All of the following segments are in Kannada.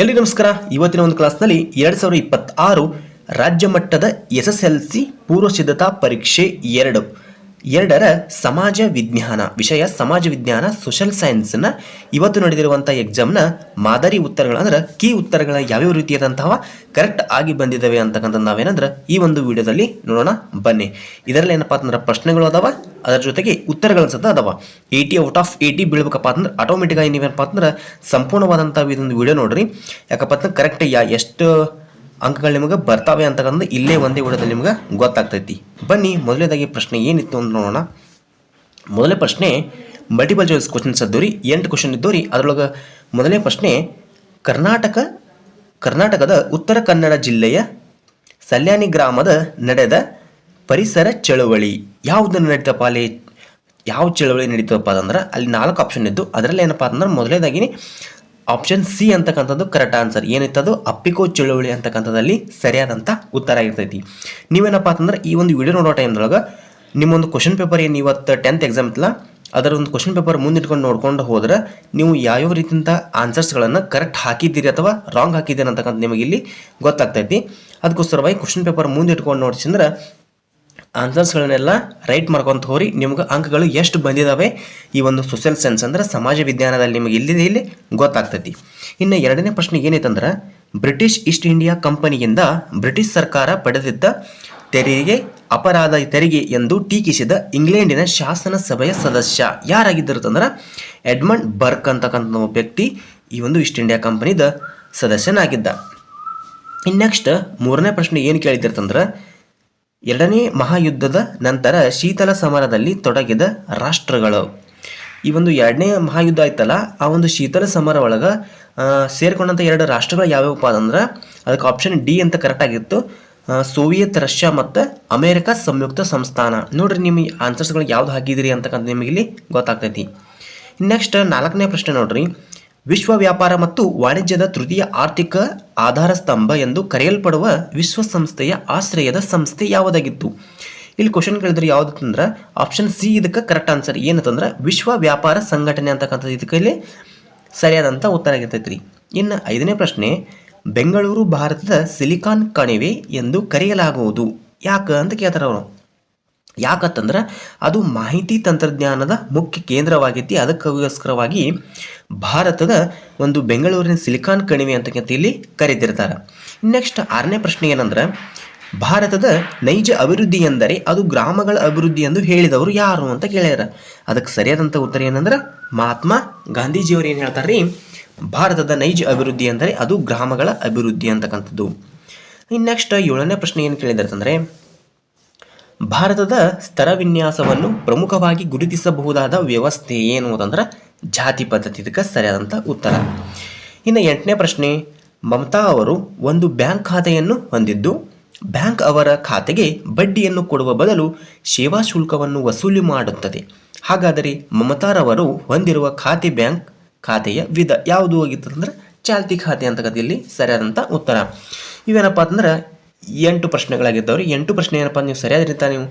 ಎಲ್ರಿಗೂ ನಮಸ್ಕಾರ. ಇವತ್ತಿನ ಒಂದು ಕ್ಲಾಸ್ನಲ್ಲಿ ಎರಡು ಸಾವಿರದ ಇಪ್ಪತ್ತಾರು ರಾಜ್ಯ ಮಟ್ಟದ ಎಸ್ ಎಸ್ ಎಲ್ ಸಿ ಪೂರ್ವ ಸಿದ್ಧತಾ ಪರೀಕ್ಷೆ ಎರಡು. ಎರಡರ ಸಮಾಜ ವಿಜ್ಞಾನ, ವಿಷಯ ಸಮಾಜ ವಿಜ್ಞಾನ ಸೋಷಲ್ ಸೈನ್ಸ್ನ ಇವತ್ತು ನಡೆದಿರುವಂಥ ಎಕ್ಸಾಮ್ನ ಮಾದರಿ ಉತ್ತರಗಳು ಅಂದ್ರೆ ಕೀ ಉತ್ತರಗಳ ಯಾವ್ಯಾವ ರೀತಿಯಾದಂತಹ ಕರೆಕ್ಟ್ ಆಗಿ ಬಂದಿದ್ದಾವೆ ಅಂತಕ್ಕಂಥದ್ದು ನಾವೇನಂದ್ರೆ ಈ ಒಂದು ವಿಡಿಯೋದಲ್ಲಿ ನೋಡೋಣ. ಬನ್ನಿ. ಇದರಲ್ಲಿ ಏನಪ್ಪ ಅಂತಂದ್ರೆ ಪ್ರಶ್ನೆಗಳು ಅದಾವ, ಅದರ ಜೊತೆಗೆ ಉತ್ತರಗಳು ಸತ ಅದಾವ. ಏಯ್ಟಿ ಔಟ್ ಆಫ್ ಏಯ್ಟಿ ಬೀಳ್ಬೇಕಪ್ಪ ಅಂದ್ರೆ ಆಟೋಮೆಟಿಕ್ ಆಗಿ ನೀವೇನಪ್ಪ ಅಂದ್ರೆ ಸಂಪೂರ್ಣವಾದಂಥ ಇದೊಂದು ವಿಡಿಯೋ ನೋಡ್ರಿ. ಯಾಕಪ್ಪ ಅಂದ್ರೆ ಕರೆಕ್ಟ್ ಯಾ, ಎಷ್ಟು ಅಂಕಗಳು ನಿಮಗೆ ಬರ್ತಾವೆ ಅಂತಕ್ಕಂಥದ್ದು ಇಲ್ಲೇ ಒಂದೇ ವಿಡಿಯೋದಲ್ಲಿ ನಿಮ್ಗೆ ಗೊತ್ತಾಗ್ತೈತಿ. ಬನ್ನಿ, ಮೊದಲನೇದಾಗಿ ಪ್ರಶ್ನೆ ಏನಿತ್ತು ಅಂತ ನೋಡೋಣ. ಮೊದಲನೇ ಪ್ರಶ್ನೆ ಮಲ್ಟಿಪಲ್ ಚಾಯ್ಸ್ ಕ್ವಶನ್ಸ್ ರೀ ಎಂಟು ಕ್ವಶನ್ ಇದ್ದವು ರೀ ಅದರೊಳಗೆ ಮೊದಲನೇ ಪ್ರಶ್ನೆ, ಕರ್ನಾಟಕ, ಕರ್ನಾಟಕದ ಉತ್ತರ ಕನ್ನಡ ಜಿಲ್ಲೆಯ ಸಲ್ಯಾನಿ ಗ್ರಾಮದ ನಡೆದ ಪರಿಸರ ಚಳವಳಿ. ಯಾವುದನ್ನು ನಡೀತಪ್ಪ ಅಲ್ಲಿ? ಯಾವ ಚಳವಳಿ ನಡೀತಪ್ಪ ಅಂದ್ರೆ ಅಲ್ಲಿ ನಾಲ್ಕು ಆಪ್ಷನ್ ಇದ್ದು ಅದರಲ್ಲಿ ಏನಪ್ಪ ಅಂದ್ರೆ ಮೊದಲನೇದಾಗಿ ಆಪ್ಷನ್ ಸಿ ಅಂತಕ್ಕಂಥದ್ದು ಕರೆಕ್ಟ್ ಆನ್ಸರ್ ಏನಿತ್ತದು? ಅಪ್ಪಿಕೋ ಚಳುವಳಿ ಅಂತಕ್ಕಂಥದ್ದಲ್ಲಿ ಸರಿಯಾದಂಥ ಉತ್ತರ ಇರ್ತೈತಿ. ನೀವೇನಪ್ಪ ಅಂತಂದ್ರೆ ಈ ಒಂದು ವಿಡಿಯೋ ನೋಡೋ ಟೈಮ್ದೊಳಗೆ ನಿಮ್ಮೊಂದು ಕ್ವಶನ್ ಪೇಪರ್ ಏನು ಇವತ್ತು ಟೆಂತ್ ಎಕ್ಸಾಮ್ ಇತ್ತಲ್ಲ, ಅದರ ಒಂದು ಕ್ವಶನ್ ಪೇಪರ್ ಮುಂದಿಟ್ಕೊಂಡು ನೋಡ್ಕೊಂಡು ಹೋದ್ರೆ ನೀವು ಯಾವ್ಯಾವ ರೀತಿಯಿಂದ ಆನ್ಸರ್ಸ್ಗಳನ್ನು ಕರೆಕ್ಟ್ ಹಾಕಿದ್ದೀರಿ ಅಥವಾ ರಾಂಗ್ ಹಾಕಿದ್ದೀರಿ ಅಂತಕ್ಕಂಥ ನಿಮಗೆ ಇಲ್ಲಿ ಗೊತ್ತಾಗ್ತೈತಿ. ಅದಕ್ಕೋಸ್ಕರವಾಗಿ ಕ್ವಶನ್ ಪೇಪರ್ ಮುಂದಿಟ್ಕೊಂಡು ನೋಡ್ಸಿಂದ್ರೆ ಆನ್ಸರ್ಸ್ಗಳನ್ನೆಲ್ಲ ರೈಟ್ ಮಾಡ್ಕೊಂತ ಹೋರಿ. ನಿಮ್ಗೆ ಅಂಕಗಳು ಎಷ್ಟು ಬಂದಿದ್ದಾವೆ ಈ ಒಂದು ಸೋಷಿಯಲ್ ಸೈನ್ಸ್ ಅಂದ್ರೆ ಸಮಾಜ ವಿಜ್ಞಾನದಲ್ಲಿ ನಿಮಗೆ ಇಲ್ಲಿದೆ ಇಲ್ಲಿ ಗೊತ್ತಾಗ್ತೈತಿ. ಇನ್ನು ಎರಡನೇ ಪ್ರಶ್ನೆ ಏನೈತಂದ್ರೆ ಬ್ರಿಟಿಷ್ ಈಸ್ಟ್ ಇಂಡಿಯಾ ಕಂಪನಿಯಿಂದ ಬ್ರಿಟಿಷ್ ಸರ್ಕಾರ ಪಡೆದಿದ್ದ ತೆರಿಗೆ ಅಪರಾಧ ತೆರಿಗೆ ಎಂದು ಟೀಕಿಸಿದ ಇಂಗ್ಲೆಂಡಿನ ಶಾಸನ ಸಭೆಯ ಸದಸ್ಯ ಯಾರಾಗಿದ್ದರು ಎಡ್ಮಂಡ್ ಬರ್ಕ್ ಅಂತಕ್ಕಂಥ ವ್ಯಕ್ತಿ ಈ ಒಂದು ಈಸ್ಟ್ ಇಂಡಿಯಾ ಕಂಪನಿದ ಸದಸ್ಯನಾಗಿದ್ದ. ಇನ್ನು ನೆಕ್ಸ್ಟ್ ಮೂರನೇ ಪ್ರಶ್ನೆ ಏನು ಕೇಳಿದಿರ್ತಂದ್ರೆ ಎರಡನೇ ಮಹಾಯುದ್ಧದ ನಂತರ ಶೀತಲ ಸಮರದಲ್ಲಿ ತೊಡಗಿದ ರಾಷ್ಟ್ರಗಳು. ಈ ಒಂದು ಎರಡನೇ ಮಹಾಯುದ್ಧ ಆಯ್ತಲ್ಲ, ಆ ಒಂದು ಶೀತಲ ಸಮರ ಒಳಗೆ ಸೇರ್ಕೊಂಡಂಥ ಎರಡು ರಾಷ್ಟ್ರಗಳು ಯಾವ್ಯಾವಪ್ಪ ಅಂದ್ರೆ, ಅದಕ್ಕೆ ಆಪ್ಷನ್ ಡಿ ಅಂತ ಕರೆಕ್ಟ್ ಆಗಿತ್ತು. ಸೋವಿಯತ್, ರಷ್ಯಾ ಮತ್ತು ಅಮೇರಿಕ ಸಂಯುಕ್ತ ಸಂಸ್ಥಾನ. ನೋಡ್ರಿ ನಿಮ್ಮ ಆನ್ಸರ್ಸ್ಗಳು ಯಾವ್ದು ಹಾಕಿದಿರಿ ಅಂತಕ್ಕಂಥ ನಿಮಗೆ ಇಲ್ಲಿ ಗೊತ್ತಾಗ್ತೈತಿ. ನೆಕ್ಸ್ಟ್ ನಾಲ್ಕನೇ ಪ್ರಶ್ನೆ ನೋಡ್ರಿ. ವಿಶ್ವ ವ್ಯಾಪಾರ ಮತ್ತು ವಾಣಿಜ್ಯದ ತೃತೀಯ ಆರ್ಥಿಕ ಆಧಾರ ಸ್ತಂಭ ಎಂದು ಕರೆಯಲ್ಪಡುವ ವಿಶ್ವಸಂಸ್ಥೆಯ ಆಶ್ರಯದ ಸಂಸ್ಥೆ ಯಾವುದಾಗಿತ್ತು? ಇಲ್ಲಿ ಕ್ವಶನ್ ಕೇಳಿದ್ರೆ ಯಾವ್ದಂದ್ರೆ ಆಪ್ಷನ್ ಸಿ ಇದಕ್ಕೆ ಕರೆಕ್ಟ್ ಆನ್ಸರ್ ಏನಂತಂದ್ರೆ ವಿಶ್ವ ವ್ಯಾಪಾರ ಸಂಘಟನೆ ಅಂತಕ್ಕಂಥದ್ದು ಇದಕ್ಕೆ ಸರಿಯಾದಂಥ ಉತ್ತರ ಆಗಿರ್ತೈತೆ ರೀ ಇನ್ನು ಐದನೇ ಪ್ರಶ್ನೆ, ಬೆಂಗಳೂರು ಭಾರತದ ಸಿಲಿಕಾನ್ ಕಣಿವೆ ಎಂದು ಕರೆಯಲಾಗುವುದು. ಯಾಕೆ ಅಂತ ಕೇಳ್ತಾರೆ ಅವರು. ಯಾಕಂತಂದ್ರೆ ಅದು ಮಾಹಿತಿ ತಂತ್ರಜ್ಞಾನದ ಮುಖ್ಯ ಕೇಂದ್ರವಾಗೈತಿ ಅದಕ್ಕೋಸ್ಕರವಾಗಿ ಭಾರತದ ಒಂದು ಬೆಂಗಳೂರಿನ ಸಿಲಿಕಾನ್ ಕಣಿವೆ ಅಂತಕ್ಕಂಥ ಇಲ್ಲಿ ಕರೆದಿರ್ತಾರೆ. ನೆಕ್ಸ್ಟ್ ಆರನೇ ಪ್ರಶ್ನೆ ಏನಂದ್ರೆ, ಭಾರತದ ನೈಜ ಅಭಿವೃದ್ಧಿ ಎಂದರೆ ಅದು ಗ್ರಾಮಗಳ ಅಭಿವೃದ್ಧಿ ಎಂದು ಹೇಳಿದವರು ಯಾರು ಅಂತ ಕೇಳ್ಯಾರ ಅದಕ್ಕೆ ಸರಿಯಾದಂಥ ಉತ್ತರ ಏನಂದ್ರೆ, ಮಹಾತ್ಮ ಗಾಂಧೀಜಿಯವರು ಏನು ಹೇಳ್ತಾರೆ ರೀ ಭಾರತದ ನೈಜ ಅಭಿವೃದ್ಧಿ ಅಂದರೆ ಅದು ಗ್ರಾಮಗಳ ಅಭಿವೃದ್ಧಿ ಅಂತಕ್ಕಂಥದ್ದು. ಇನ್ನು ನೆಕ್ಸ್ಟ್ ಏಳನೇ ಪ್ರಶ್ನೆ ಏನು ಕೇಳಿದಾರೆ ಭಾರತದ ಸ್ತರ ವಿನ್ಯಾಸವನ್ನು ಪ್ರಮುಖವಾಗಿ ಗುರುತಿಸಬಹುದಾದ ವ್ಯವಸ್ಥೆ ಏನು ಅಂತಂದ್ರೆ ಜಾತಿ ಪದ್ಧತಿ. ಇದಕ್ಕೆ ಸರಿಯಾದಂಥ ಉತ್ತರ. ಇನ್ನು ಎಂಟನೇ ಪ್ರಶ್ನೆ, ಮಮತಾ ಅವರು ಒಂದು ಬ್ಯಾಂಕ್ ಖಾತೆಯನ್ನು ಹೊಂದಿದ್ದು, ಬ್ಯಾಂಕ್ ಅವರ ಖಾತೆಗೆ ಬಡ್ಡಿಯನ್ನು ಕೊಡುವ ಬದಲು ಸೇವಾ ಶುಲ್ಕವನ್ನು ವಸೂಲಿ ಮಾಡುತ್ತದೆ. ಹಾಗಾದರೆ ಮಮತಾರವರು ಹೊಂದಿರುವ ಖಾತೆ ಬ್ಯಾಂಕ್ ಖಾತೆಯ ವಿಧ ಯಾವುದು ಹೋಗಿತ್ತು ಅಂದ್ರೆ ಚಾಲ್ತಿ ಖಾತೆ ಅಂತ ಇಲ್ಲಿ ಸರಿಯಾದಂಥ ಉತ್ತರ. ಇವೇನಪ್ಪ ಅಂತಂದ್ರೆ ಎಂಟು ಪ್ರಶ್ನೆಗಳಾಗಿದ್ದವ್ರಿ. ಎಂಟು ಪ್ರಶ್ನೆ ಏನಪ್ಪ, ನೀವು ಸರಿಯಾದ ರೀತಿ ನೀವು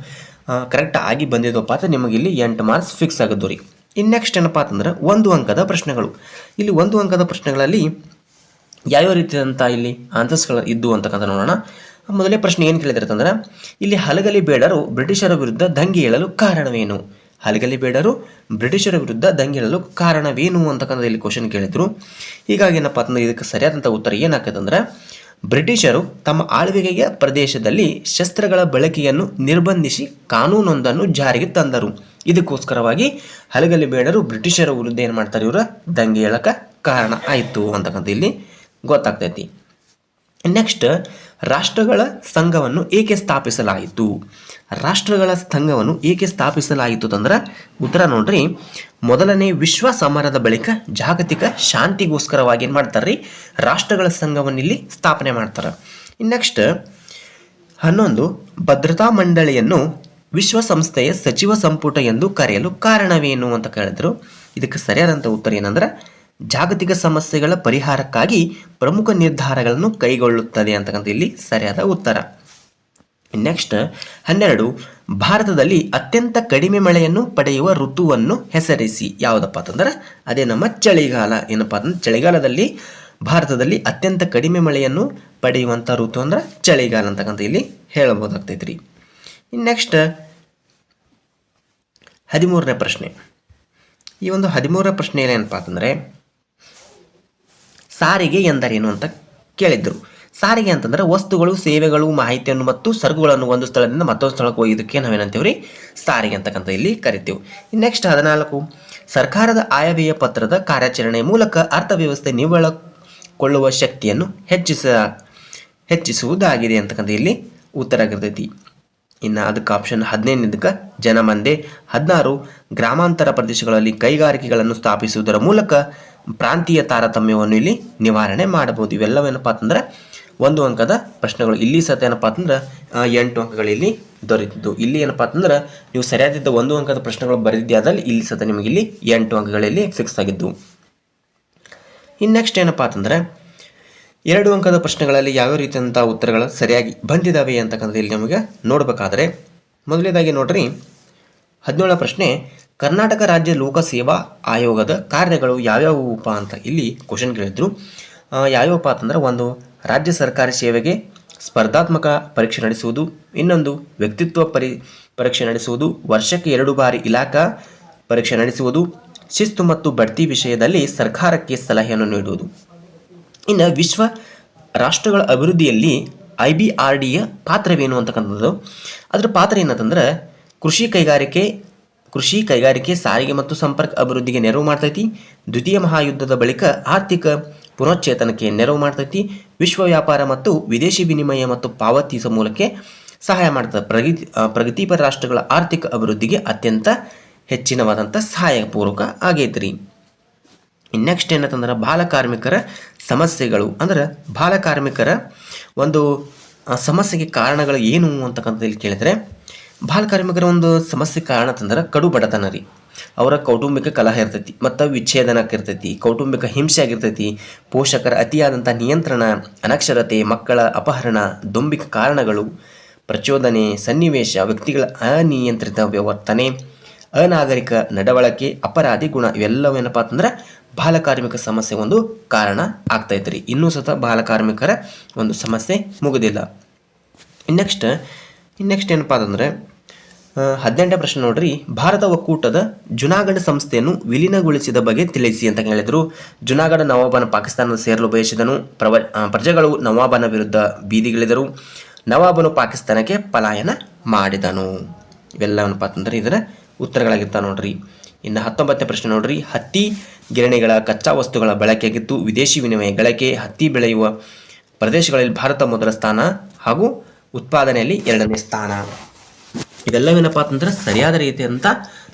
ಕರೆಕ್ಟ್ ಆಗಿ ಬಂದಿದ್ದಪ್ಪ ಅಂತ ನಿಮಗೆ ಇಲ್ಲಿ ಎಂಟು ಮಾರ್ಕ್ಸ್ ಫಿಕ್ಸ್ ಆಗಿದ್ದು ರೀ. ಇನ್ನು ನೆಕ್ಸ್ಟ್ ಏನಪ್ಪ ಅಂತಂದ್ರೆ ಒಂದು ಅಂಕದ ಪ್ರಶ್ನೆಗಳು. ಇಲ್ಲಿ ಒಂದು ಅಂಕದ ಪ್ರಶ್ನೆಗಳಲ್ಲಿ ಯಾವ್ಯಾವ ರೀತಿಯಾದಂಥ ಇಲ್ಲಿ ಆನ್ಸರ್ಸ್ಗಳು ಇದ್ದು ಅಂತಕ್ಕಂಥ ನೋಡೋಣ. ಮೊದಲೇ ಪ್ರಶ್ನೆ ಏನು ಕೇಳಿದ್ರೆ ಅಂತಂದ್ರೆ, ಇಲ್ಲಿ ಹಲಗಲಿ ಬೇಡರು ಬ್ರಿಟಿಷರ ವಿರುದ್ಧ ದಂಗೆ ಏಳಲು ಕಾರಣವೇನು? ಹಲಗಲಿ ಬೇಡರು ಬ್ರಿಟಿಷರ ವಿರುದ್ಧ ದಂಗೆ ಏಳಲು ಕಾರಣವೇನು ಅಂತಕ್ಕಂಥ ಇಲ್ಲಿ ಕ್ವಶನ್ ಕೇಳಿದ್ರು. ಹೀಗಾಗಿ ಏನಪ್ಪ ಅಂತಂದ್ರೆ ಇದಕ್ಕೆ ಸರಿಯಾದಂಥ ಉತ್ತರ ಏನಾಗ್ತದಂದ್ರೆ ಬ್ರಿಟಿಷರು ತಮ್ಮ ಆಳ್ವಿಕೆಯ ಪ್ರದೇಶದಲ್ಲಿ ಶಸ್ತ್ರಗಳ ಬಳಕೆಯನ್ನು ನಿರ್ಬಂಧಿಸಿ ಕಾನೂನೊಂದನ್ನು ಜಾರಿಗೆ ತಂದರು. ಇದಕ್ಕೋಸ್ಕರವಾಗಿ ಹಲಗಲಿ ಬೇಡರು ಬ್ರಿಟಿಷರ ವಿರುದ್ಧ ಏನು ಮಾಡ್ತಾರೆ ಇವರ? ದಂಗೆ ಹೇಳಕ್ಕೆ ಕಾರಣ ಆಯಿತು ಅಂತಕ್ಕಂಥ ಇಲ್ಲಿ ಗೊತ್ತಾಗ್ತೈತಿ. ನೆಕ್ಸ್ಟ್ ರಾಷ್ಟ್ರಗಳ ಸಂಘವನ್ನು ಏಕೆ ಸ್ಥಾಪಿಸಲಾಯಿತು? ರಾಷ್ಟ್ರಗಳ ಸಂಘವನ್ನು ಏಕೆ ಸ್ಥಾಪಿಸಲಾಯಿತು ಅಂದ್ರೆ ಉತ್ತರ ನೋಡ್ರಿ. ಮೊದಲನೇ ವಿಶ್ವ ಸಮರದ ಬಳಿಕ ಜಾಗತಿಕ ಶಾಂತಿಗೋಸ್ಕರವಾಗಿ ಏನು ಮಾಡ್ತಾರೆ ರೀ ರಾಷ್ಟ್ರಗಳ ಸಂಘವನ್ನು ಇಲ್ಲಿ ಸ್ಥಾಪನೆ ಮಾಡ್ತಾರೆ. ನೆಕ್ಸ್ಟ್ ಹನ್ನೊಂದು, ಭದ್ರತಾ ಮಂಡಳಿಯನ್ನು ವಿಶ್ವಸಂಸ್ಥೆಯ ಸಚಿವ ಸಂಪುಟ ಎಂದು ಕರೆಯಲು ಕಾರಣವೇನು ಅಂತ ಕೇಳಿದ್ರು. ಇದಕ್ಕೆ ಸರಿಯಾದಂಥ ಉತ್ತರ ಏನಂದ್ರೆ ಜಾಗತಿಕ ಸಮಸ್ಯೆಗಳ ಪರಿಹಾರಕ್ಕಾಗಿ ಪ್ರಮುಖ ನಿರ್ಧಾರಗಳನ್ನು ಕೈಗೊಳ್ಳುತ್ತದೆ ಅಂತಕ್ಕಂಥ ಇಲ್ಲಿ ಸರಿಯಾದ ಉತ್ತರ. ನೆಕ್ಸ್ಟ್ ಹನ್ನೆರಡು, ಭಾರತದಲ್ಲಿ ಅತ್ಯಂತ ಕಡಿಮೆ ಮಳೆಯನ್ನು ಪಡೆಯುವ ಋತುವನ್ನು ಹೆಸರಿಸಿ. ಯಾವುದಪ್ಪ ಅಂತಂದ್ರೆ, ಅದೇ ನಮ್ಮ ಚಳಿಗಾಲ. ಏನಪ್ಪ ಅಂತಂದ್ರೆ, ಚಳಿಗಾಲದಲ್ಲಿ ಭಾರತದಲ್ಲಿ ಅತ್ಯಂತ ಕಡಿಮೆ ಮಳೆಯನ್ನು ಪಡೆಯುವಂಥ ಋತು ಅಂದ್ರೆ ಚಳಿಗಾಲ ಅಂತಕ್ಕಂಥ ಇಲ್ಲಿ ಹೇಳಬಹುದಾಗ್ತೈತಿ ರೀ ನೆಕ್ಸ್ಟ್ ಹದಿಮೂರನೇ ಪ್ರಶ್ನೆ. ಈ ಒಂದು ಹದಿಮೂರನೇ ಪ್ರಶ್ನೆ ಏನೇನಪ್ಪ ಅಂತಂದರೆ ಸಾರಿಗೆ ಎಂದರೇನು ಅಂತ ಕೇಳಿದ್ರು. ಸಾರಿಗೆ ಅಂತಂದ್ರೆ ವಸ್ತುಗಳು, ಸೇವೆಗಳು, ಮಾಹಿತಿಯನ್ನು ಮತ್ತು ಸರಕುಗಳನ್ನು ಒಂದು ಸ್ಥಳದಿಂದ ಮತ್ತೊಂದು ಸ್ಥಳಕ್ಕೆ ಹೋಗಿದ್ದಕ್ಕೆ ನಾವೇನಂತೀವ್ರಿ? ಸಾರಿಗೆ ಅಂತಕ್ಕಂಥ ಇಲ್ಲಿ ಕರಿತೀವಿ. ನೆಕ್ಸ್ಟ್ ಹದಿನಾಲ್ಕು, ಸರ್ಕಾರದ ಆಯವ್ಯಯ ಪತ್ರದ ಕಾರ್ಯಾಚರಣೆ ಮೂಲಕ ಅರ್ಥವ್ಯವಸ್ಥೆ ನಿವ್ವಳಕೊಳ್ಳುವ ಶಕ್ತಿಯನ್ನು ಹೆಚ್ಚಿಸ, ಹೆಚ್ಚಿಸುವುದಾಗಿದೆ ಅಂತಕ್ಕಂಥ ಇಲ್ಲಿ ಉತ್ತರ ಆಗಿರ್ತೈತಿ. ಇನ್ನು ಅದಕ್ಕೆ ಆಪ್ಷನ್ ಹದಿನೈದಕ್ಕೆ ಜನಮಂದೆ ಹದಿನಾರು, ಗ್ರಾಮಾಂತರ ಪ್ರದೇಶಗಳಲ್ಲಿ ಕೈಗಾರಿಕೆಗಳನ್ನು ಸ್ಥಾಪಿಸುವುದರ ಮೂಲಕ ಪ್ರಾಂತೀಯ ತಾರತಮ್ಯವನ್ನು ಇಲ್ಲಿ ನಿವಾರಣೆ ಮಾಡಬಹುದು. ಇವೆಲ್ಲವೇನಪ್ಪ ಅಂತಂದ್ರೆ ಒಂದು ಅಂಕದ ಪ್ರಶ್ನೆಗಳು. ಇಲ್ಲಿ ಸತ ಏನಪ್ಪ ಅಂತಂದ್ರೆ ಎಂಟು ಅಂಕಗಳು ಇಲ್ಲಿ ದೊರೆತಿದ್ದು. ಇಲ್ಲಿ ಏನಪ್ಪ ಅಂತಂದ್ರೆ, ನೀವು ಸರಿಯಾದಿದ್ದ ಒಂದು ಅಂಕದ ಪ್ರಶ್ನೆಗಳು ಬರೆದಿದ್ದಾದಲ್ಲಿ ಇಲ್ಲಿ ಸತ ನಿಮಗೆ ಇಲ್ಲಿ ಎಂಟು ಅಂಕಗಳಲ್ಲಿ ಫಿಕ್ಸ್ ಆಗಿದ್ದು. ಇನ್ನು ನೆಕ್ಸ್ಟ್ ಏನಪ್ಪ ಅಂತಂದ್ರೆ, ಎರಡು ಅಂಕದ ಪ್ರಶ್ನೆಗಳಲ್ಲಿ ಯಾವ ರೀತಿಯಂಥ ಉತ್ತರಗಳು ಸರಿಯಾಗಿ ಬಂದಿದ್ದಾವೆ ಅಂತಕ್ಕಂಥದ್ದು ಇಲ್ಲಿ ನಮಗೆ ನೋಡಬೇಕಾದ್ರೆ, ಮೊದಲನೇದಾಗಿ ನೋಡ್ರಿ, ಹದಿನೇಳನೇ ಪ್ರಶ್ನೆ ಕರ್ನಾಟಕ ರಾಜ್ಯ ಲೋಕಸೇವಾ ಆಯೋಗದ ಕಾರ್ಯಗಳು ಯಾವ್ಯಾವಪ್ಪ ಅಂತ ಇಲ್ಲಿ ಕ್ವಶನ್ ಕೇಳಿದ್ರು. ಯಾವ್ಯಾವಪ್ಪ ಅಂತಂದ್ರೆ ಒಂದು ರಾಜ್ಯ ಸರ್ಕಾರಿ ಸೇವೆಗೆ ಸ್ಪರ್ಧಾತ್ಮಕ ಪರೀಕ್ಷೆ ನಡೆಸುವುದು, ಇನ್ನೊಂದು ವ್ಯಕ್ತಿತ್ವ ಪರಿ, ಪರೀಕ್ಷೆ ನಡೆಸುವುದು, ವರ್ಷಕ್ಕೆ ಎರಡು ಬಾರಿ ಇಲಾಖಾ ಪರೀಕ್ಷೆ ನಡೆಸುವುದು, ಶಿಸ್ತು ಮತ್ತು ಬಡ್ತಿ ವಿಷಯದಲ್ಲಿ ಸರ್ಕಾರಕ್ಕೆ ಸಲಹೆಯನ್ನು ನೀಡುವುದು. ಇನ್ನು ವಿಶ್ವ ರಾಷ್ಟ್ರಗಳ ಅಭಿವೃದ್ಧಿಯಲ್ಲಿ ಐ ಬಿ ಆರ್ ಡಿಯ ಪಾತ್ರವೇನು ಅಂತಕ್ಕಂಥದ್ದು? ಅದರ ಪಾತ್ರ ಏನಂತಂದ್ರೆ ಕೃಷಿ ಕೈಗಾರಿಕೆ ಕೃಷಿ ಕೈಗಾರಿಕೆ, ಸಾರಿಗೆ ಮತ್ತು ಸಂಪರ್ಕ ಅಭಿವೃದ್ಧಿಗೆ ನೆರವು ಮಾಡ್ತೈತಿ. ದ್ವಿತೀಯ ಮಹಾಯುದ್ಧದ ಬಳಿಕ ಆರ್ಥಿಕ ಪುನಶ್ಚೇತನಕ್ಕೆ ನೆರವು ಮಾಡ್ತೈತಿ. ವಿಶ್ವ ವ್ಯಾಪಾರ ಮತ್ತು ವಿದೇಶಿ ವಿನಿಮಯ ಮತ್ತು ಪಾವತಿ ಸಮೂಲಕ್ಕೆ ಸಹಾಯ ಮಾಡ್ತದೆ. ಪ್ರಗತಿ ಪ್ರಗತಿಪರ ರಾಷ್ಟ್ರಗಳ ಆರ್ಥಿಕ ಅಭಿವೃದ್ಧಿಗೆ ಅತ್ಯಂತ ಹೆಚ್ಚಿನವಾದಂಥ ಸಹಾಯಪೂರ್ವಕ ಆಗೈತ್ರಿ. ನೆಕ್ಸ್ಟ್ ಏನಂತಂದ್ರೆ ಬಾಲಕಾರ್ಮಿಕರ ಸಮಸ್ಯೆಗಳು. ಅಂದ್ರೆ ಬಾಲಕಾರ್ಮಿಕರ ಒಂದು ಸಮಸ್ಯೆಗೆ ಕಾರಣಗಳು ಏನು ಅಂತಕ್ಕಂಥದ್ದು ಕೇಳಿದರೆ ಬಾಲ ಕಾರ್ಮಿಕರ ಒಂದು ಸಮಸ್ಯೆ ಕಾರಣ ಅಂತಂದ್ರೆ ಕಡು ಬಡತನ ರೀ. ಅವರ ಕೌಟುಂಬಿಕ ಕಲಹ ಇರ್ತೈತಿ, ಮತ್ತು ವಿಚ್ಛೇದನ ಆಗಿರ್ತೈತಿ, ಕೌಟುಂಬಿಕ ಹಿಂಸೆ ಆಗಿರ್ತೈತಿ, ಪೋಷಕರ ಅತಿಯಾದಂಥ ನಿಯಂತ್ರಣ, ಅನಕ್ಷರತೆ, ಮಕ್ಕಳ ಅಪಹರಣ, ದೊಂಬಿಕ ಕಾರಣಗಳು, ಪ್ರಚೋದನೆ, ಸನ್ನಿವೇಶ, ವ್ಯಕ್ತಿಗಳ ಅನಿಯಂತ್ರಿತ ವ್ಯವರ್ತನೆ ಅನಾಗರಿಕ ನಡವಳಿಕೆ, ಅಪರಾಧಿ ಗುಣ ಇವೆಲ್ಲವೇನಪ್ಪ ಅಂತಂದ್ರೆ ಬಾಲ ಕಾರ್ಮಿಕ ಸಮಸ್ಯೆ ಒಂದು ಕಾರಣ ಆಗ್ತೈತೆ ರೀ. ಇನ್ನೂ ಸತ ಬಾಲ ಕಾರ್ಮಿಕರ ಒಂದು ಸಮಸ್ಯೆ ಮುಗುದಿಲ್ಲ. ನೆಕ್ಸ್ಟ್ ನೆಕ್ಸ್ಟ್ ಏನಪ್ಪ ಅಂತಂದ್ರೆ ಹದಿನೆಂಟನೇ ಪ್ರಶ್ನೆ ನೋಡ್ರಿ. ಭಾರತ ಒಕ್ಕೂಟದ ಜುನಾಗಢ ಸಂಸ್ಥೆಯನ್ನು ವಿಲೀನಗೊಳಿಸಿದ ಬಗ್ಗೆ ತಿಳಿಸಿ ಅಂತ ಹೇಳಿದರು. ಜುನಾಗಢ ನವಾಬನ ಪಾಕಿಸ್ತಾನದ ಸೇರಲು ಬಯಸಿದನು. ಪ್ರವ ಪ್ರಜೆಗಳು ನವಾಬನ ವಿರುದ್ಧ ಬೀದಿಗಿಳಿದರು. ನವಾಬನು ಪಾಕಿಸ್ತಾನಕ್ಕೆ ಪಲಾಯನ ಮಾಡಿದನು. ಇವೆಲ್ಲವನ್ನಪ್ಪ ಅಂತಂದ್ರೆ ಇದರ ಉತ್ತರಗಳಾಗಿರ್ತಾವೆ ನೋಡ್ರಿ. ಇನ್ನು ಹತ್ತೊಂಬತ್ತನೇ ಪ್ರಶ್ನೆ ನೋಡ್ರಿ. ಹತ್ತಿ ಗಿರಣಿಗಳ ಕಚ್ಚಾ ವಸ್ತುಗಳ ಬಳಕೆಯಾಗಿತ್ತು ವಿದೇಶಿ ವಿನಿಮಯ ಗಳಿಕೆ, ಹತ್ತಿ ಬೆಳೆಯುವ ಪ್ರದೇಶಗಳಲ್ಲಿ ಭಾರತ ಮೊದಲ ಸ್ಥಾನ ಹಾಗೂ ಉತ್ಪಾದನೆಯಲ್ಲಿ ಎರಡನೇ ಸ್ಥಾನ. ಇದೆಲ್ಲವೇನಪ್ಪ ಅಂತಂದ್ರೆ ಸರಿಯಾದ ರೀತಿಯಂತ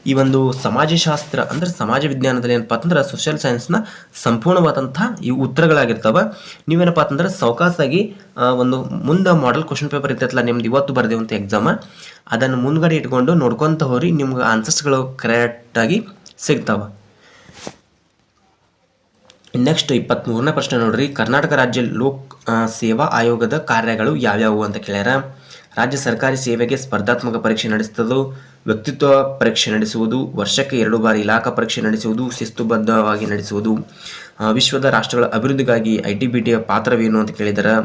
ಈ ಒಂದು ಸಮಾಜಶಾಸ್ತ್ರ ಅಂದ್ರೆ ಸಮಾಜ ವಿಜ್ಞಾನದಲ್ಲಿ ಏನಪ್ಪಾ ಅಂತಂದ್ರೆ ಸೋಷಿಯಲ್ ಸೈನ್ಸ್ನ ಸಂಪೂರ್ಣವಾದಂಥ ಈ ಉತ್ತರಗಳಾಗಿರ್ತವೆ. ನೀವೇನಪ್ಪ ಅಂತಂದ್ರೆ ಸೌಕಾಸಾಗಿ ಒಂದು ಮುಂದೆ ಮಾಡಲ್ ಕ್ವಶನ್ ಪೇಪರ್ ಇರ್ತೈತಲ್ಲ, ನಿಮ್ದು ಇವತ್ತು ಬರ್ದೇವಂತ ಎಕ್ಸಾಮ ಅದನ್ನು ಮುಂದ್ಗಡೆ ಇಟ್ಕೊಂಡು ನೋಡ್ಕೊಂತ ಹೋರಿ, ನಿಮ್ಗೆ ಆನ್ಸರ್ಸ್ಗಳು ಕರೆಕ್ಟಾಗಿ ಸಿಗ್ತಾವೆ. ನೆಕ್ಸ್ಟ್ ಇಪ್ಪತ್ತ್ಮೂರನೇ ಪ್ರಶ್ನೆ ನೋಡ್ರಿ. ಕರ್ನಾಟಕ ರಾಜ್ಯ ಲೋಕ್ ಸೇವಾ ಆಯೋಗದ ಕಾರ್ಯಗಳು ಯಾವ್ಯಾವು ಅಂತ ಕೇಳ್ಯಾರ. ರಾಜ್ಯ ಸರ್ಕಾರಿ ಸೇವೆಗೆ ಸ್ಪರ್ಧಾತ್ಮಕ ಪರೀಕ್ಷೆ ನಡೆಸುವುದು ವ್ಯಕ್ತಿತ್ವ ಪರೀಕ್ಷೆ ನಡೆಸುವುದು, ವರ್ಷಕ್ಕೆ ಎರಡು ಬಾರಿ ಇಲಾಖಾ ಪರೀಕ್ಷೆ ನಡೆಸುವುದು, ಶಿಸ್ತುಬದ್ಧವಾಗಿ ನಡೆಸುವುದು. ವಿಶ್ವದ ರಾಷ್ಟ್ರಗಳ ಅಭಿವೃದ್ಧಿಗಾಗಿ ಐ ಟಿ ಬಿ ಟಿಯ ಪಾತ್ರವೇನು ಅಂತ ಕೇಳಿದಾರೆ.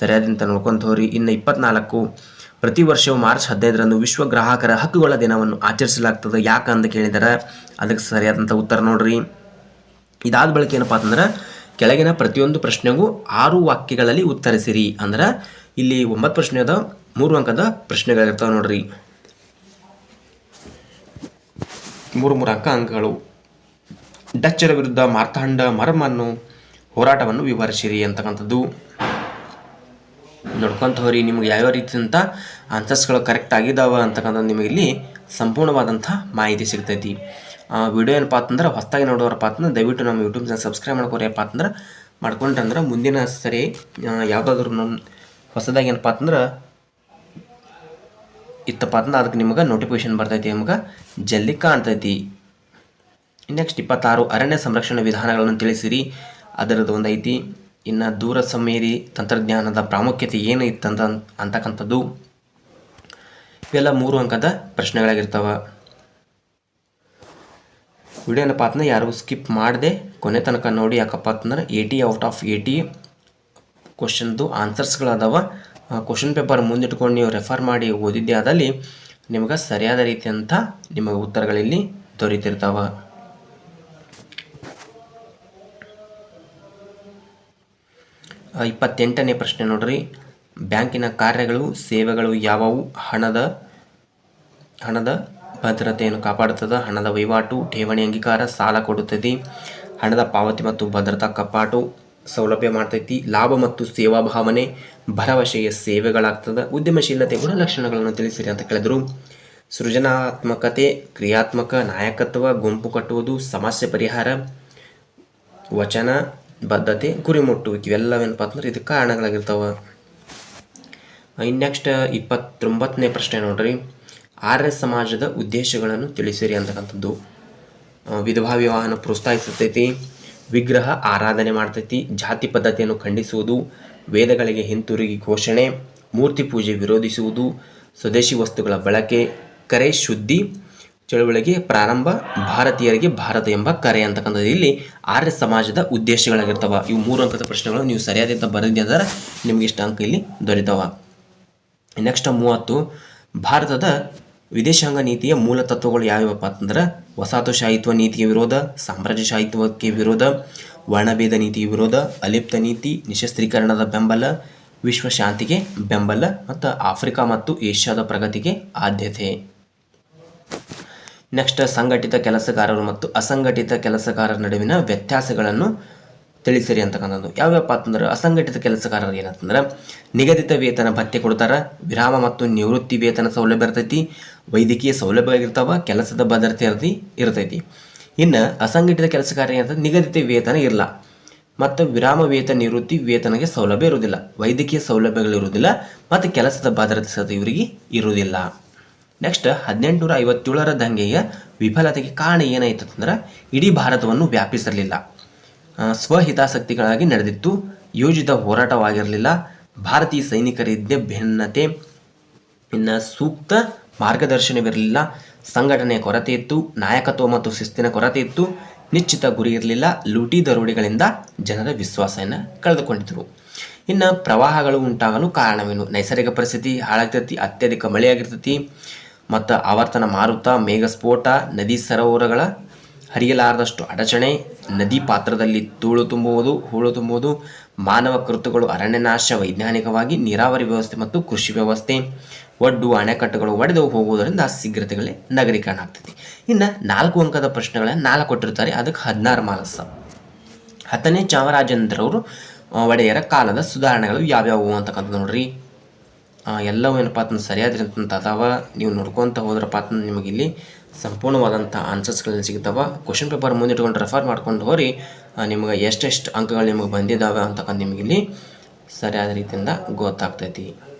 ಸರಿಯಾದಂತ ನೋಡ್ಕೊಂತ ಹೋರಿ ಇನ್ನು ಇಪ್ಪತ್ನಾಲ್ಕು, ಪ್ರತಿ ವರ್ಷವೂ ಮಾರ್ಚ್ ಹದಿನೈದರಂದು ವಿಶ್ವ ಗ್ರಾಹಕರ ಹಕ್ಕುಗಳ ದಿನವನ್ನು ಆಚರಿಸಲಾಗ್ತದೆ ಯಾಕೆ ಅಂತ ಕೇಳಿದಾರೆ. ಅದಕ್ಕೆ ಸರಿಯಾದಂಥ ಉತ್ತರ ನೋಡ್ರಿ. ಇದಾದ ಬಳಿಕ ಏನಪ್ಪ ಅಂತಂದ್ರೆ ಕೆಳಗಿನ ಪ್ರತಿಯೊಂದು ಪ್ರಶ್ನೆಗೂ ಆರು ವಾಕ್ಯಗಳಲ್ಲಿ ಉತ್ತರಿಸಿರಿ ಅಂದ್ರೆ ಇಲ್ಲಿ ಒಂಬತ್ತು ಪ್ರಶ್ನೆ ಅದ ಮೂರು ಅಂಕದ ಪ್ರಶ್ನೆಗಳಿರ್ತಾವೆ ನೋಡ್ರಿ. ಮೂರು ಮೂರು ಅಂಕ ಅಂಕಗಳು. ಡಚ್ಚರ ವಿರುದ್ಧ ಮಾರ್ತಾಂಡ ಮರಮನ್ನು ಹೋರಾಟವನ್ನು ವಿವರಿಸಿರಿ ಅಂತಕ್ಕಂಥದ್ದು. ನೋಡ್ಕೊಂತ ಹೋರಿ ನಿಮ್ಗೆ ಯಾವ್ಯಾವ ರೀತಿಯಂಥ ಆನ್ಸರ್ಸ್ಗಳು ಕರೆಕ್ಟ್ ಆಗಿದ್ದಾವೆ ಅಂತಕ್ಕಂಥದ್ದು ನಿಮಗೆ ಇಲ್ಲಿ ಸಂಪೂರ್ಣವಾದಂಥ ಮಾಹಿತಿ ಸಿಗ್ತೈತಿ. ವಿಡಿಯೋ ಏನಪ್ಪ ಅಂತಂದ್ರೆ ಹೊಸದಾಗಿ ನೋಡೋರಪ್ಪ ಅಂತಂದ್ರೆ ದಯವಿಟ್ಟು ನಮ್ಮ ಯೂಟ್ಯೂಬ್ ಚಾನಲ್ ಸಬ್ಸ್ಕ್ರೈಬ್ ಮಾಡ್ಕೋರಿಯಪ್ಪ ಅಂತಂದ್ರೆ ಮಾಡ್ಕೊಂಡ್ರಂದ್ರೆ ಮುಂದಿನ ಸರಿ ಯಾವುದಾದ್ರೂ ನಮ್ಮ ಹೊಸದಾಗಿ ಏನಪ್ಪ ಅಂತಂದ್ರೆ ಇತ್ತಪ್ಪ ಅಂತಂದ್ರೆ ಅದಕ್ಕೆ ನಿಮಗೆ ನೋಟಿಫಿಕೇಶನ್ ಬರ್ತೈತಿ, ನಿಮ್ಗೆ ಜಲ್ಲಿ ಕಾಣ್ತೈತಿ. ನೆಕ್ಸ್ಟ್ ಇಪ್ಪತ್ತಾರು, ಅರಣ್ಯ ಸಂರಕ್ಷಣಾ ವಿಧಾನಗಳನ್ನು ತಿಳಿಸಿರಿ. ಅದರದ್ದು ಒಂದು ಐತಿ, ಇನ್ನು ದೂರ ಸಮೀರಿ ತಂತ್ರಜ್ಞಾನದ ಪ್ರಾಮುಖ್ಯತೆ ಏನು ಇತ್ತಂತ ಅಂತಕ್ಕಂಥದ್ದು. ಇವೆಲ್ಲ ಮೂರು ಅಂಕದ ಪ್ರಶ್ನೆಗಳಾಗಿರ್ತವೆ. ವಿಡಿಯೋ ಏನಪ್ಪ ಅಂತಂದ್ರೆ ಯಾರು ಸ್ಕಿಪ್ ಮಾಡದೆ, ಕೊನೆ ತನಕ ನೋಡಿ ಯಾಕಪ್ಪ ಅಂತಂದ್ರೆ ಏಯ್ಟಿ ಔಟ್ ಆಫ್ ಏಯ್ಟಿ ಕ್ವಶನ್ದು ಆನ್ಸರ್ಸ್ಗಳದಾವ ಕ್ವಶನ್ ಪೇಪರ್ ಮುಂದಿಟ್ಕೊಂಡು ನೀವು ರೆಫರ್ ಮಾಡಿ ಓದಿದ್ದೆ ಆದಲ್ಲಿ ನಿಮಗೆ ಸರಿಯಾದ ರೀತಿಯಂಥ ನಿಮಗೆ ಉತ್ತರಗಳಲ್ಲಿ ದೊರೀತಿರ್ತಾವ. ಇಪ್ಪತ್ತೆಂಟನೇ ಪ್ರಶ್ನೆ ನೋಡ್ರಿ. ಬ್ಯಾಂಕಿನ ಕಾರ್ಯಗಳು, ಸೇವೆಗಳು ಯಾವುವು? ಹಣದ ಹಣದ ಭದ್ರತೆಯನ್ನು ಕಾಪಾಡುತ್ತದೆ. ಹಣದ ವಹಿವಾಟು, ಠೇವಣಿ ಅಂಗೀಕಾರ, ಸಾಲ ಕೊಡುತ್ತದೆ ಹಣದ ಪಾವತಿ ಮತ್ತು ಭದ್ರತಾ ಕಪಾಟು ಸೌಲಭ್ಯ ಮಾಡ್ತೈತಿ. ಲಾಭ ಮತ್ತು ಸೇವಾ ಭಾವನೆ, ಭರವಸೆಯ ಸೇವೆಗಳಾಗ್ತದೆ. ಉದ್ಯಮಶೀಲತೆ ಗುಣಲಕ್ಷಣಗಳನ್ನು ತಿಳಿಸಿರಿ ಅಂತ ಕೇಳಿದ್ರು. ಸೃಜನಾತ್ಮಕತೆ, ಕ್ರಿಯಾತ್ಮಕ ನಾಯಕತ್ವ, ಗುಂಪು ಕಟ್ಟುವುದು, ಸಮಸ್ಯೆ ಪರಿಹಾರ, ವಚನ, ಬದ್ಧತೆ ಗುರಿ ಮುಟ್ಟುವಿಕೆ ಇವೆಲ್ಲವೇನಪ್ಪ ಅಂದ್ರೆ ಇದಕ್ಕೆ ಕಾರಣಗಳಾಗಿರ್ತಾವ. ಇನ್ನು ನೆಕ್ಸ್ಟ್ ಇಪ್ಪತ್ತೊಂಬತ್ತನೇ ಪ್ರಶ್ನೆ ನೋಡ್ರಿ. ಆರ್ಯ ಸಮಾಜದ ಉದ್ದೇಶಗಳನ್ನು ತಿಳಿಸಿರಿ ಅಂತಕ್ಕಂಥದ್ದು. ವಿಧವಾ ವಿವಾಹನ ಪ್ರೋತ್ಸಾಹಿಸುತ್ತೈತಿ, ವಿಗ್ರಹ ಆರಾಧನೆ ಮಾಡ್ತೈತಿ, ಜಾತಿ ಪದ್ಧತಿಯನ್ನು ಖಂಡಿಸುವುದು, ವೇದಗಳಿಗೆ ಹಿಂತಿರುಗಿ ಘೋಷಣೆ, ಮೂರ್ತಿ ಪೂಜೆ ವಿರೋಧಿಸುವುದು, ಸ್ವದೇಶಿ ವಸ್ತುಗಳ ಬಳಕೆ, ಕರೆ ಶುದ್ಧಿ, ಚಳುವಳಿಗೆ ಪ್ರಾರಂಭ, ಭಾರತೀಯರಿಗೆ ಭಾರತ ಎಂಬ ಕರೆ ಅಂತಕ್ಕಂಥದ್ದು ಇಲ್ಲಿ ಆರ್ಯ ಸಮಾಜದ ಉದ್ದೇಶಗಳಾಗಿರ್ತವೆ. ಇವು ಮೂರು ಅಂಕದ ಪ್ರಶ್ನೆಗಳು ನೀವು ಸರಿಯಾದ ಬರೆದಿದ್ದೆ ಅಂದರೆ ನಿಮ್ಗೆ ಇಷ್ಟ ಅಂಕ ಇಲ್ಲಿ ದೊರೆತವ. ನೆಕ್ಸ್ಟ್ ಮೂವತ್ತು, ಭಾರತದ ವಿದೇಶಾಂಗ ನೀತಿಯ ಮೂಲ ತತ್ವಗಳು ಯಾವ್ಯಾವಪ್ಪ ಅಂತಂದ್ರೆ ವಸಾಹತುಶಾಹಿತ್ವ ನೀತಿಯ ವಿರೋಧ, ಸಾಮ್ರಾಜ್ಯಶಾಹಿತ್ವಕ್ಕೆ ವಿರೋಧ, ವರ್ಣಭೇದ ನೀತಿಯ ವಿರೋಧ, ಅಲಿಪ್ತ ನೀತಿ, ನಿಶಸ್ತ್ರೀಕರಣದ ಬೆಂಬಲ ವಿಶ್ವ ಶಾಂತಿಗೆ ಬೆಂಬಲ ಮತ್ತು ಆಫ್ರಿಕಾ ಮತ್ತು ಏಷ್ಯಾದ ಪ್ರಗತಿಗೆ ಆದ್ಯತೆ. ನೆಕ್ಸ್ಟ್ ಸಂಘಟಿತ ಕೆಲಸಗಾರರು ಮತ್ತು ಅಸಂಘಟಿತ ಕೆಲಸಗಾರರ ನಡುವಿನ ವ್ಯತ್ಯಾಸಗಳನ್ನು ತಿಳಿಸಿರಿ ಅಂತಕ್ಕಂಥದ್ದು. ಯಾವ್ಯಾವಪ್ಪ ಅಂತಂದ್ರೆ ಅಸಂಘಟಿತ ಕೆಲಸಗಾರರು ಏನಂತಂದ್ರೆ ನಿಗದಿತ ವೇತನ ಭತ್ಯೆ ಕೊಡ್ತಾರ, ವಿರಾಮ ಮತ್ತು ನಿವೃತ್ತಿ ವೇತನ ಸೌಲಭ್ಯ ಇರ್ತೈತಿ ವೈದ್ಯಕೀಯ ಸೌಲಭ್ಯ ಇರ್ತಾವ ಕೆಲಸದ ಭದ್ರತೆ ಇರ್ತಿ ಇರ್ತೈತಿ. ಇನ್ನು ಅಸಂಘಟಿತ ಕೆಲಸಗಾರ ಏನಂತ ನಿಗದಿತ ವೇತನ ಇರಲ್ಲ ಮತ್ತು ವಿರಾಮ ವೇತನ ನಿವೃತ್ತಿ ವೇತನಕ್ಕೆ ಸೌಲಭ್ಯ ಇರುವುದಿಲ್ಲ ವೈದ್ಯಕೀಯ ಸೌಲಭ್ಯಗಳು ಇರುವುದಿಲ್ಲ ಮತ್ತು ಕೆಲಸದ ಭದ್ರತೆ ಸಹ ಇವರಿಗೆ ಇರುವುದಿಲ್ಲ ನೆಕ್ಸ್ಟ್ ಹದಿನೆಂಟುನೂರ ಐವತ್ತೇಳರ ದಂಗೆಯ ವಿಫಲತೆಗೆ ಕಾರಣ ಏನಾಯಿತು ಅಂದ್ರೆ, ಇಡೀ ಭಾರತವನ್ನು ವ್ಯಾಪಿಸಿರಲಿಲ್ಲ. ಸ್ವಹಿತಾಸಕ್ತಿಗಳಾಗಿ ನಡೆದಿತ್ತು. ಯೋಜಿತ ಹೋರಾಟವಾಗಿರಲಿಲ್ಲ. ಭಾರತೀಯ ಸೈನಿಕರಿದ್ದ ಭಿನ್ನತೆ. ಇನ್ನು ಸೂಕ್ತ ಮಾರ್ಗದರ್ಶನವಿರಲಿಲ್ಲ. ಸಂಘಟನೆಯ ಕೊರತೆ ಇತ್ತು, ನಾಯಕತ್ವ ಮತ್ತು ಶಿಸ್ತಿನ ಕೊರತೆ ಇತ್ತು. ನಿಶ್ಚಿತ ಗುರಿ ಇರಲಿಲ್ಲ. ಲೂಟಿ ದರೋಡೆಗಳಿಂದ ಜನರ ವಿಶ್ವಾಸವನ್ನು ಕಳೆದುಕೊಂಡಿದ್ದರು. ಇನ್ನು ಪ್ರವಾಹಗಳು ಉಂಟಾಗಲು ಕಾರಣವೇನು? ನೈಸರ್ಗಿಕ ಪರಿಸ್ಥಿತಿ, ಹಾಳಾಗ್ತೈತಿ, ಅತ್ಯಧಿಕ ಮಳೆಯಾಗಿರ್ತೈತಿ, ಮತ್ತು ಆವರ್ತನ ಮಾರುತ, ಮೇಘಸ್ಫೋಟ, ನದಿ ಸರೋವರಗಳ ಹರಿಯಲಾರದಷ್ಟು ಅಡಚಣೆ, ನದಿ ಪಾತ್ರದಲ್ಲಿ ತೂಳು ತುಂಬುವುದು, ಹೂಳು ತುಂಬುವುದು, ಮಾನವ ಕೃತುಗಳು ಅರಣ್ಯನಾಶ, ವೈಜ್ಞಾನಿಕವಾಗಿ ನೀರಾವರಿ ವ್ಯವಸ್ಥೆ ಮತ್ತು ಕೃಷಿ ವ್ಯವಸ್ಥೆ. ಒಡ್ಡು ಅಣೆಕಟ್ಟುಗಳು ಒಡೆದು ಹೋಗುವುದರಿಂದ ಶೀಘ್ರತೆಗಳೇ ನಗರೀಕರಣ ಆಗ್ತೈತಿ ಇನ್ನು ನಾಲ್ಕು ಅಂಕದ ಪ್ರಶ್ನೆಗಳನ್ನ ನಾಲ್ಕು ಕೊಟ್ಟಿರ್ತಾರೆ. ಅದಕ್ಕೆ ಹದಿನಾರು ಮಾಲಸ ಹತ್ತನೇ ಚಾಮರಾಜೇಂದ್ರವರು ಒಡೆಯರ ಕಾಲದ ಸುಧಾರಣೆಗಳು ಯಾವ್ಯಾವು ಅಂತಕ್ಕಂಥದ್ದು ನೋಡ್ರಿ. ಎಲ್ಲವೂ ಏನಪ್ಪ ಅಂತಂದ್ರೆ ಸರಿಯಾದ ಅದಾವ. ನೀವು ನೋಡ್ಕೊತ ಹೋದ್ರಪ್ಪ ಅಂತ ನಿಮಗೆ ಇಲ್ಲಿ ಸಂಪೂರ್ಣವಾದಂಥ ಆನ್ಸರ್ಸ್ಗಳು ಸಿಗ್ತಾವೆ. ಕ್ವಶನ್ ಪೇಪರ್ ಮುಂದಿಟ್ಕೊಂಡು ರೆಫರ್ ಮಾಡ್ಕೊಂಡು ಆ, ನಿಮಗೆ ಎಷ್ಟೆಷ್ಟು ಅಂಕಗಳು ನಿಮಗೆ ಬಂದಿದ್ದಾವೆ ಅಂತಕ್ಕಂಥ ನಿಮಗಿಲ್ಲಿ ಸರಿಯಾದ ರೀತಿಯಿಂದ ಗೊತ್ತಾಗ್ತೈತಿ.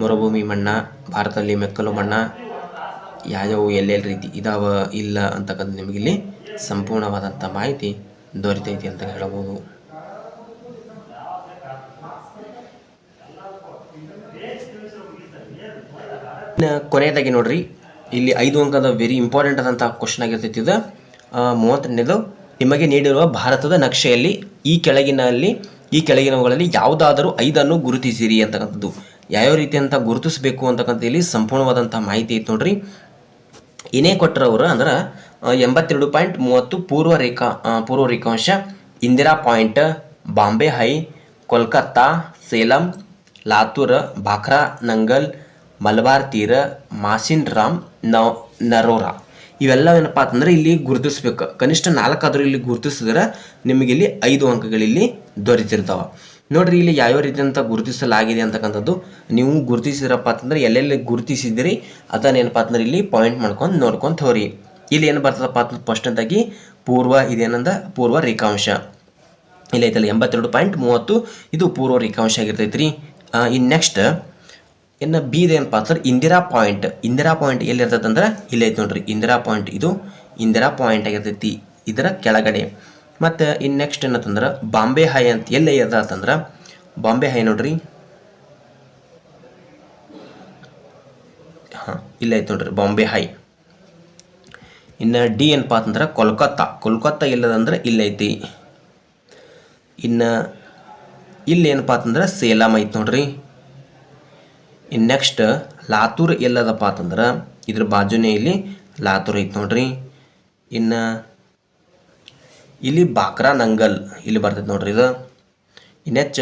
ಮರುಭೂಮಿ ಮಣ್ಣ, ಭಾರತದಲ್ಲಿ ಮೆಕ್ಕಲು ಮಣ್ಣ ಯಾವ್ಯಾವು ಎಲ್ಲೆಲ್ಲಿ ರೀತಿ ಇದಾವ, ಇಲ್ಲ ಅಂತಕ್ಕಂಥ ನಿಮಗಿಲ್ಲಿ ಸಂಪೂರ್ಣವಾದಂಥ ಮಾಹಿತಿ ದೊರೀತೈತಿ ಅಂತ ಹೇಳಬಹುದು ಕೊನೆಯದಾಗಿ ನೋಡ್ರಿ, ಇಲ್ಲಿ ಐದು ಅಂಕದ ವೆರಿ ಇಂಪಾರ್ಟೆಂಟ್ ಆದಂಥ ಕ್ವಶನ್ ಆಗಿರ್ತೈತಿ ಇದು. ಮೂವತ್ತನೇದು, ನಿಮಗೆ ನೀಡಿರುವ ಭಾರತದ ನಕ್ಷೆಯಲ್ಲಿ ಈ ಕೆಳಗಿನಲ್ಲಿ, ಈ ಕೆಳಗಿನವುಗಳಲ್ಲಿ ಯಾವುದಾದರೂ ಐದನ್ನು ಗುರುತಿಸಿರಿ ಅಂತಕ್ಕಂಥದ್ದು. ಯಾವ್ಯಾವ ರೀತಿ ಅಂತ ಗುರುತಿಸಬೇಕು ಅಂತಕ್ಕಂಥ ಇಲ್ಲಿ ಸಂಪೂರ್ಣವಾದಂಥ ಮಾಹಿತಿ ಐತೆ ನೋಡ್ರಿ. ಏನೇ ಕೊಟ್ಟರವರು ಅಂದ್ರೆ ಎಂಬತ್ತೆರಡು ಪಾಯಿಂಟ್ ಮೂವತ್ತು ಪೂರ್ವ ರೇಖಾ ಪೂರ್ವ ರೇಖಾಂಶ, Indira Point, Bombay High, Kolkata, Salem, Latur Bhakra Nangal, Malabar ತೀರ, ಮಾಸಿನ್ ರಾಮ್ ನವ್ ನರೋರಾ. ಇವೆಲ್ಲ ಏನಪ್ಪಾ ಅಂತಂದ್ರೆ ಇಲ್ಲಿ ಗುರುತಿಸ್ಬೇಕು. ಕನಿಷ್ಠ ನಾಲ್ಕಾದರೂ ಇಲ್ಲಿ ಗುರುತಿಸಿದ್ರೆ ನಿಮಗೆ ಇಲ್ಲಿ ಐದು ಅಂಕಗಳಿಲ್ಲಿ ದೊರೀತಿರ್ತಾವ. ನೋಡ್ರಿ, ಇಲ್ಲಿ ಯಾವ್ಯಾವ ರೀತಿಯಂತ ಗುರುತಿಸಲಾಗಿದೆ ಅಂತಕ್ಕಂಥದ್ದು. ನೀವು ಗುರುತಿಸಿದ್ರಪ್ಪ ಅಂತಂದ್ರೆ ಎಲ್ಲೆಲ್ಲಿ ಗುರುತಿಸಿದಿರಿ ಅದನ್ನೇನಪ್ಪ ಅಂತಂದ್ರೆ ಇಲ್ಲಿ ಪಾಯಿಂಟ್ ಮಾಡ್ಕೊಂಡು ನೋಡ್ಕೊಂತ ಹೋರಿ ಇಲ್ಲಿ ಏನು ಬರ್ತದಪ್ಪ ಅಂತ ಅಂತಾಗಿ ಪೂರ್ವ ಇದೇನಂದ ಪೂರ್ವ ರೇಖಾಂಶ. ಇಲ್ಲಿ ಐತಲ್ಲ, ಎಂಬತ್ತೆರಡು ಪಾಯಿಂಟ್ ಮೂವತ್ತು, ಇದು ಪೂರ್ವ ರೇಖಾಂಶ ಆಗಿರ್ತೈತೆ ರೀ ಇನ್ನು ನೆಕ್ಸ್ಟ್ ಇನ್ನು ಬಿ ಏನಪ್ಪ ಅಂತಂದ್ರೆ ಇಂದಿರಾ ಪಾಯಿಂಟ್ ಇಂದಿರಾ ಪಾಯಿಂಟ್ ಎಲ್ಲಿ ಇರ್ತದಂದ್ರೆ ಅಂದ್ರೆ, ಇಲ್ಲಿ ಐತೆ ನೋಡ್ರಿ, ಇಂದಿರಾ ಪಾಯಿಂಟ್ ಇದು ಇಂದಿರಾ ಪಾಯಿಂಟ್ ಆಗಿರ್ತೈತಿ, ಇದರ ಕೆಳಗಡೆ. ಮತ್ತು ಇನ್ನು ನೆಕ್ಸ್ಟ್ ಏನಂತಂದ್ರೆ ಬಾಂಬೆ ಹೈ ಅಂತ ಎಲ್ಲಿ ಅಂತಂದ್ರೆ ಬಾಂಬೆ ಹೈ ನೋಡ್ರಿ. ಇಲ್ಲ ಐತೆ ನೋಡ್ರಿ, ಬಾಂಬೆ ಹೈ. ಇನ್ನು ಡಿ ಏನಪ್ಪ ಅಂತಂದ್ರೆ ಕೋಲ್ಕತ್ತಾ. ಕೋಲ್ಕತ್ತಾ ಎಲ್ಲದಂದ್ರೆ ಇಲ್ಲೈತಿ ಇನ್ನು ಇಲ್ಲಿ ಏನಪ್ಪ ಅಂತಂದ್ರೆ ಸೇಲಂ ಐತೆ ನೋಡ್ರಿ. ಇನ್ನು ನೆಕ್ಸ್ಟ್ ಲಾತೂರ್ ಎಲ್ಲದಪ್ಪ ಅಂತಂದ್ರೆ ಇದ್ರ ಬಾಜುನೇ ಇಲ್ಲಿ ಲಾತೂರ್ ಐತೆ ನೋಡ್ರಿ. ಇನ್ನು ಇಲ್ಲಿ ಬಾಕ್ರಾ ನಂಗಲ್ ಇಲ್ಲಿ ಬರ್ತೈತೆ ನೋಡ್ರಿ ಇದು. ಇನ್ನೆಚ್ಚ.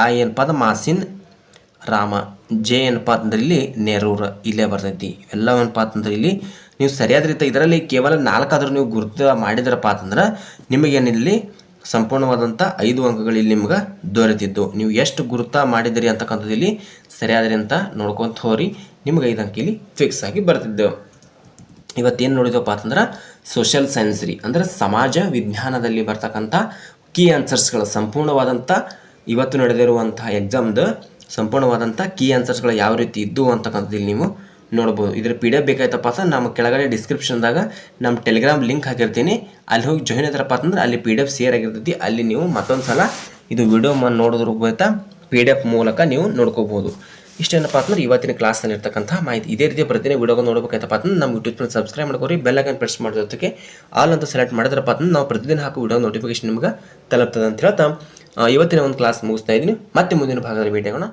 ಆ ಏನಪ್ಪ ಅಂದ್ರೆ ಮಾಸಿನ್ ರಾಮ, ಜೆ ಏನಪ್ಪ ಅಂತಂದ್ರೆ ಇಲ್ಲಿ ನೆರೂರ, ಇಲ್ಲೇ ಬರ್ತೈತಿ. ಎಲ್ಲ ಏನಪ್ಪ ಅಂತಂದ್ರೆ ಇಲ್ಲಿ ನೀವು ಸರಿಯಾದ ರೀತಿ ಇದರಲ್ಲಿ ಕೇವಲ ನಾಲ್ಕಾದ್ರೂ ನೀವು ಗುರುತು ಮಾಡಿದ್ರಪ್ಪ ಅಂತಂದ್ರೆ ನಿಮಗೇನಿಲ್ಲಿ ಸಂಪೂರ್ಣವಾದಂಥ ಐದು ಅಂಕಗಳು ಇಲ್ಲಿ ನಿಮ್ಗೆ ದೊರೆತಿದ್ದು. ನೀವು ಎಷ್ಟು ಗುರುತ ಮಾಡಿದಿರಿ ಅಂತಕ್ಕಂಥದ್ದು ಇಲ್ಲಿ ಸರಿಯಾದ್ರಿ ಅಂತ ನೋಡ್ಕೊಂತ ಹೋರಿ ನಿಮ್ಗೆ ಐದು ಅಂಕ ಇಲ್ಲಿ ಫಿಕ್ಸ್ ಆಗಿ ಬರ್ತಿದ್ದೆವು ಇವತ್ತೇನು ನೋಡಿದಪ್ಪ ಅಂತಂದ್ರೆ ಸೋಷಿಯಲ್ ಸೈನ್ಸ್ ರೀ. ಅಂದರೆ ಸಮಾಜ ವಿಜ್ಞಾನದಲ್ಲಿ ಬರ್ತಕ್ಕಂಥ ಕೀ ಆನ್ಸರ್ಸ್ಗಳು ಸಂಪೂರ್ಣವಾದಂಥ ಇವತ್ತು ನಡೆದಿರುವಂಥ ಎಕ್ಸಾಮ್ದು ಸಂಪೂರ್ಣವಾದಂಥ ಕೀ ಆನ್ಸರ್ಸ್ಗಳು ಯಾವ ರೀತಿ ಇದ್ದು ಅಂತಕ್ಕಂಥದ್ದು ಇಲ್ಲಿ ನೀವು ನೋಡ್ಬೋದು ಇದರ ಪಿ ಡಿ ಎಫ್ ಬೇಕಾಯ್ತಪ್ಪ ಅಂದ್ರೆ ನಮ್ಮ ಕೆಳಗಡೆ ಡಿಸ್ಕ್ರಿಪ್ಷನ್ದಾಗ ನಮ್ಮ ಟೆಲಿಗ್ರಾಮ್ ಲಿಂಕ್ ಹಾಕಿರ್ತೀನಿ. ಅಲ್ಲಿ ಹೋಗಿ ಜಾಯಿನ್ ಆದ್ರಪ್ಪ ಅಂತಂದ್ರೆ ಅಲ್ಲಿ ಪಿ ಡಿ ಎಫ್ ಸೇರ್ ಆಗಿರ್ತೈತಿ. ಅಲ್ಲಿ ನೀವು ಮತ್ತೊಂದು ಸಲ ಇದು ವಿಡಿಯೋ ನೋಡೋದ್ರ ಗೊತ್ತಾ ಪಿ ಡಿ ಎಫ್ ಮೂಲಕ ನೀವು ನೋಡ್ಕೋಬೋದು ಇಷ್ಟೇನಪ್ಪ ಅಂತಂದ್ರೆ ಇವತ್ತಿನ ಕ್ಲಾಸ್ನಲ್ಲಿ ಇರ್ತಕ್ಕಂಥ ಮಾಹಿತಿ. ಇದೇ ರೀತಿ ಪ್ರತಿದಿನ ವಿಡಿಯೋಗಳು ನೋಡಬೇಕಾಯ್ತಪ್ಪ ಅಂದ್ರೆ ನಮ್ಮ ಯೂಟ್ಯೂಬ್ ಚಾನಲ್ ಸಬ್ಸ್ಕ್ರೈಬ್ ಮಾಡ್ಕೋರಿ ಬೆಲ್ ಐಕನ್ ಪ್ರೆಸ್ ಮಾಡೋ ಜೊತೆಗೆ ಆಲ್ ಅಂತ ಸೆಲೆಕ್ಟ್ ಮಾಡಿದ್ರಪ್ಪ ಅಂತಂದ್ರೆ ನಾವು ಪ್ರತಿದಿನ ಹಾಕೋ ವಿಡಿಯೋ ನೋಟಿಫಿಕೇಶನ್ ನಿಮ್ಗೆ ತಲುಪ್ತದೆ ಅಂತ ಹೇಳ್ತಾ ಇವತ್ತಿನ ಒಂದು ಕ್ಲಾಸ್ ಮುಗಿಸ್ತಾ ಇದ್ದೀನಿ. ಮತ್ತೆ ಮುಂದಿನ ಭಾಗದಲ್ಲಿ ಭೇಟಿಯಾಗೋಣ.